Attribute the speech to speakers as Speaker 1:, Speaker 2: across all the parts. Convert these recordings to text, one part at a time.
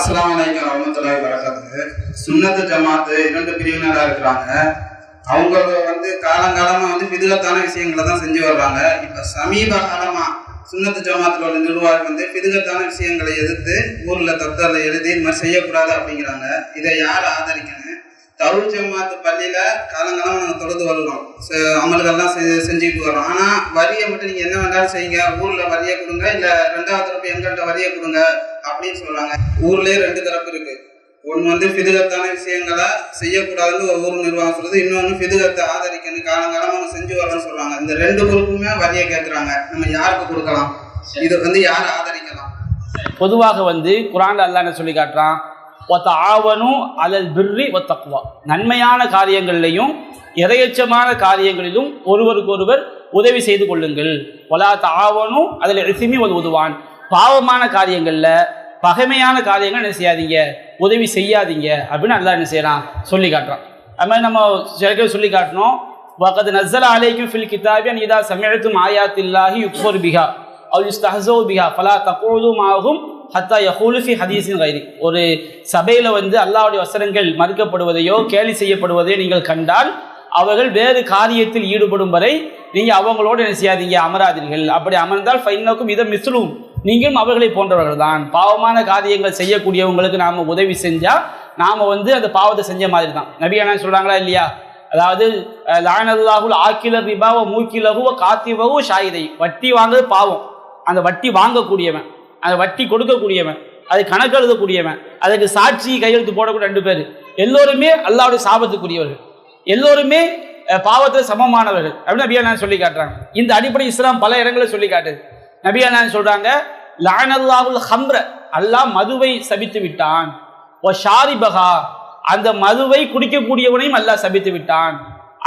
Speaker 1: அஸ்லாம் அலைக்கும் வரமத்துல்லாஹி வரகாத்து சுண்ணத்து ஜமாத்து இரண்டு பிரிவினராக இருக்கிறாங்க. அவங்க வந்து காலங்காலமா வந்து பிதுகத்தான விஷயங்களை தான் செஞ்சு வர்றாங்க. இப்ப சமீப காலமா சுண்ணத்து ஜமாத்துல உள்ள நிர்வாகம் வந்து பிதுகத்தான விஷயங்களை எதிர்த்து ஊர்ல தத்தலை எழுதி இந்த மாதிரி செய்யக்கூடாது அப்படிங்கிறாங்க. இதை யார் ஆதரிக்கணும்? தருள் ஜமாத்து பள்ளியில காலங்காலம் நாங்கள் தொடர்ந்து வருகிறோம். அமல்கள்லாம் செ- செஞ்சுக்கிட்டு வரோம் ஆனால் வரியை மட்டும் நீங்கள் என்ன வேணாலும் செய்யுங்க. ஊரில் வரியை கொடுங்க. இல்லை ரெண்டாவது தரப்பு எங்கள்கிட்ட வரியை கொடுங்க அப்படின்னு சொல்கிறாங்க ஊர்லேயே ரெண்டு தரப்பு இருக்குது ஒன்று வந்து பிதுகத்தான விஷயங்களை செய்யக்கூடாதுன்னு ஒரு ஊர் நிர்வாகம் சொல்லுது. இன்னொன்று பிதுகத்தை ஆதரிக்கணும். காலங்காலமாக அவங்க செஞ்சு வரணும்னு சொல்கிறாங்க இந்த ரெண்டு குரூப்புமே வரியை கேட்குறாங்க நம்ம யாருக்கு கொடுக்கலாம்? இதை வந்து யார் ஆதரிக்கலாம்?
Speaker 2: பொதுவாக வந்து குரான் அல்லான்னு சொல்லி காட்டுறான்? ஒத்த ஆவனும் அலல் பிர்ரி ஒத்தக்குவா நன்மையான காரியங்கள்லையும் இரையச்சமான காரியங்களிலும் ஒருவருக்கொருவர் உதவி செய்து கொள்ளுங்கள். ஒலா தாவனும் அதில் எசிமி ஒரு உதுவான் பாவமான காரியங்களில் பகைமையான காரியங்கள் என்ன செய்யாதீங்க? உதவி செய்யாதீங்க. அப்படின்னு நல்லா என்ன செய்யறான் சொல்லி காட்டுறான். அது மாதிரி நம்ம செயற்கை சொல்லி காட்டணும். வகது நசல் அலைக்கும் ஃபில் கிதாபியன் இதா சமயத்தும் ஆயாத்தில்லாஹி யுக்ஃபோர் பிஹா அவ் யுஸ்தஹஸு பிஹா ஃபலா தகூது ஆகும் ஹத்தா யஹூலுஃபி ஹதீஸின் கைரி ஒரு சபையில் வந்து அல்லாவுடைய வசனங்கள் மறுக்கப்படுவதையோ கேலி செய்யப்படுவதையோ நீங்கள் கண்டால் அவர்கள் வேறு காரியத்தில் ஈடுபடும் வரை நீங்கள் அவங்களோடு என்ன செய்யாதீங்க அமராதீர்கள். அப்படி அமர்ந்தால் ஃபைனக்கும் இதை மிஸ்லும் நீங்களும் அவர்களை போன்றவர்கள் தான். பாவமான காரியங்கள் செய்யக்கூடியவங்களுக்கு நாம் உதவி செஞ்சால் நாம் வந்து அந்த பாவத்தை செஞ்ச மாதிரி தான். நபி என்ன சொல்கிறாங்களா இல்லையா? அதாவது லானல்லாஹுல் ஆக்கில ரிபாவோ மூக்கிலகுவோ காத்திவகு ஷாயிதை வட்டி வாங்குறது பாவம். அந்த வட்டி வாங்கக்கூடியவன். அதை வட்டி கொடுக்கக்கூடியவன் அது கணக்கு எழுதக்கூடியவன் அதுக்கு சாட்சி கையெழுத்து போடக்கூடிய ரெண்டு பேர். எல்லோருமே அல்லாவுடைய சாபத்துக்குரியவர்கள். எல்லோருமே பாவத்தில் சமமானவர்கள். அப்படின்னு நபியா நான் சொல்லி காட்டுறாங்க. இந்த அடிப்படை இஸ்லாம் பல இடங்களில் சொல்லி காட்டுது. நபியா நான் சொல்றாங்க லானல்லாவுல் ஹம்ர. அல்லாஹ் மதுவை சபித்து விட்டான். ஓ ஷாரிபகா அந்த மதுவை குடிக்கக்கூடியவனையும் அல்லாஹ் சபித்து விட்டான்.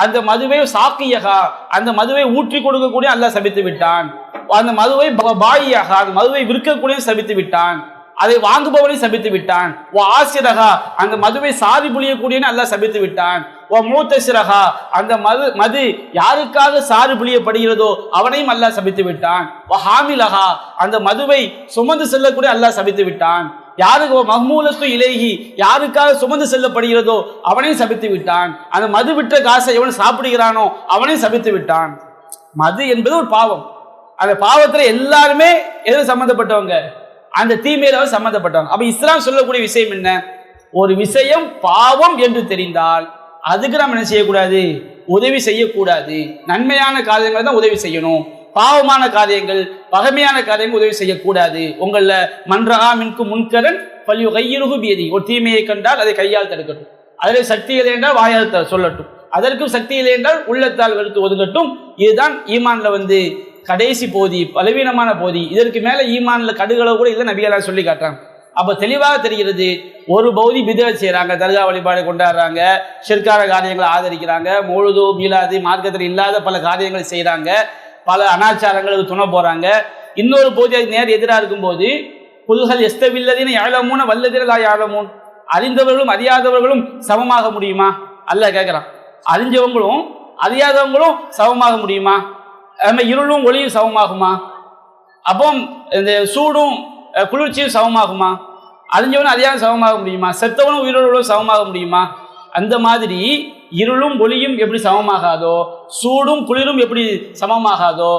Speaker 2: அந்த மதுவை சாக்கியகா அந்த மதுவை ஊற்றி கொடுக்கக்கூடிய அல்லாஹ் சபித்து விட்டான். அந்த மதுவை பாயியாக அந்த மதுவை விற்கக்கூடிய சபித்து விட்டான். அதை வாங்குபவனை சபித்து விட்டான். ஓ ஆசிரகா அந்த மதுவை சாதி புளியக்கூடியன்னு அல்லாஹ் சபித்து விட்டான். ஓ மூத்தசிரகா அந்த மது மது யாருக்காக சாறு புளியப்படுகிறதோ அவனையும் அல்லாஹ் சபித்து விட்டான். ஓ ஹாமிலகா அந்த மதுவை சுமந்து செல்லக்கூடிய அல்லாஹ் சபித்து விட்டான். யாருக்கு? ஓ இலகி யாருக்காக சுமந்து செல்லப்படுகிறதோ அவனையும் சபித்து விட்டான். அந்த மது விட்ட காசை எவன் சாப்பிடுகிறானோ அவனையும் சபித்து விட்டான். மது என்பது ஒரு பாவம். அந்த பாவத்துல எல்லாருமே எது சம்மந்தப்பட்டவங்க? அந்த தீமையில சம்மந்தப்பட்டவங்க. அப்ப இஸ்லாம் சொல்லக்கூடிய விஷயம் என்ன? ஒரு விஷயம் பாவம் என்று தெரிந்தால் அதுக்கு நம்ம என்ன செய்யக்கூடாது? உதவி செய்யக்கூடாது. நன்மையான காரியங்களை தான் உதவி செய்யணும். பாவமான காரியங்கள் பகைமையான காரியங்கள் உதவி செய்யக்கூடாது. உங்கள மன்றா மின்கு முன்கரன் பல்யு கையிருகு பியதி ஒரு தீமையை கண்டால் அதை கையால் தடுக்கட்டும். அதில் சக்தி இல்லை என்றால் வாயால் சொல்லட்டும். அதற்கும் சக்தி இல்லை என்றால் உள்ளத்தால் வெறுத்து ஒதுங்கட்டும். இதுதான் ஈமான்ல வந்து கடைசி போதி பலவீனமான போதி இதற்கு மேலே ஈமான்ல கடுகளவு கூட இல்லை நபிகளாக சொல்லி காட்டுறாங்க. அப்போ தெளிவாக தெரிகிறது ஒரு பௌதி பிதவை செய்கிறாங்க தர்கா வழிபாடு கொண்டாடுறாங்க சிற்கார காரியங்களை ஆதரிக்கிறாங்க முழுது மீளாது மார்க்கத்தில் இல்லாத பல காரியங்களை செய்கிறாங்க பல அனாச்சாரங்களுக்கு துணை போகிறாங்க இன்னொரு பகுதி அது நேர் எதிராக இருக்கும்போது புதுகள் எஸ்தவில்லதின யாழமூன வல்லதிரலா யாழமூன் அறிந்தவர்களும் அறியாதவர்களும் சமமாக முடியுமா? அல்ல கேட்குறான் அறிஞ்சவங்களும் அறியாதவங்களும் சமமாக முடியுமா? அது மாதிரி இருளும் ஒளியும் சமமாகுமா? அப்போ இந்த சூடும் குளிர்ச்சியும் சமமாகுமா? அறிஞ்சவனும் அறியாத சமமாக முடியுமா? செத்தவனும் உயிரோடு சமமாக முடியுமா? அந்த மாதிரி இருளும் ஒளியும் எப்படி சமமாகாதோ சூடும் குளிரும் எப்படி சமமாகாதோ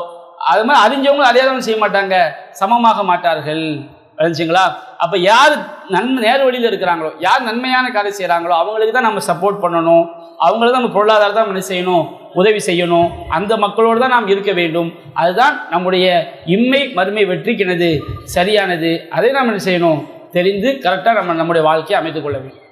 Speaker 2: அது மாதிரி அறிஞ்சவங்களும் அறியாதவங்க செய்ய மாட்டாங்க சமமாக மாட்டார்கள். அறிஞ்சிங்களா? அப்போ யார் நன்மை நேர் வழியில் இருக்கிறாங்களோ யார் நன்மையான காரியம் செய்கிறாங்களோ அவங்களுக்கு தான் நம்ம சப்போர்ட் பண்ணணும். அவங்களுக்கு தான் நம்ம பொருளாதாரத்தை நம்ம செய்யணும்? உதவி செய்யணும். அந்த மக்களோடு தான் நாம் இருக்க வேண்டும். அதுதான் நம்முடைய இம்மை மறுமை வெற்றிக்கினது சரியானது. அதை நாம் என்ன செய்யணும்? தெரிந்து கரெக்டாக நம்ம நம்முடைய வாழ்க்கையை அமைத்துக் கொள்ள வேண்டும்.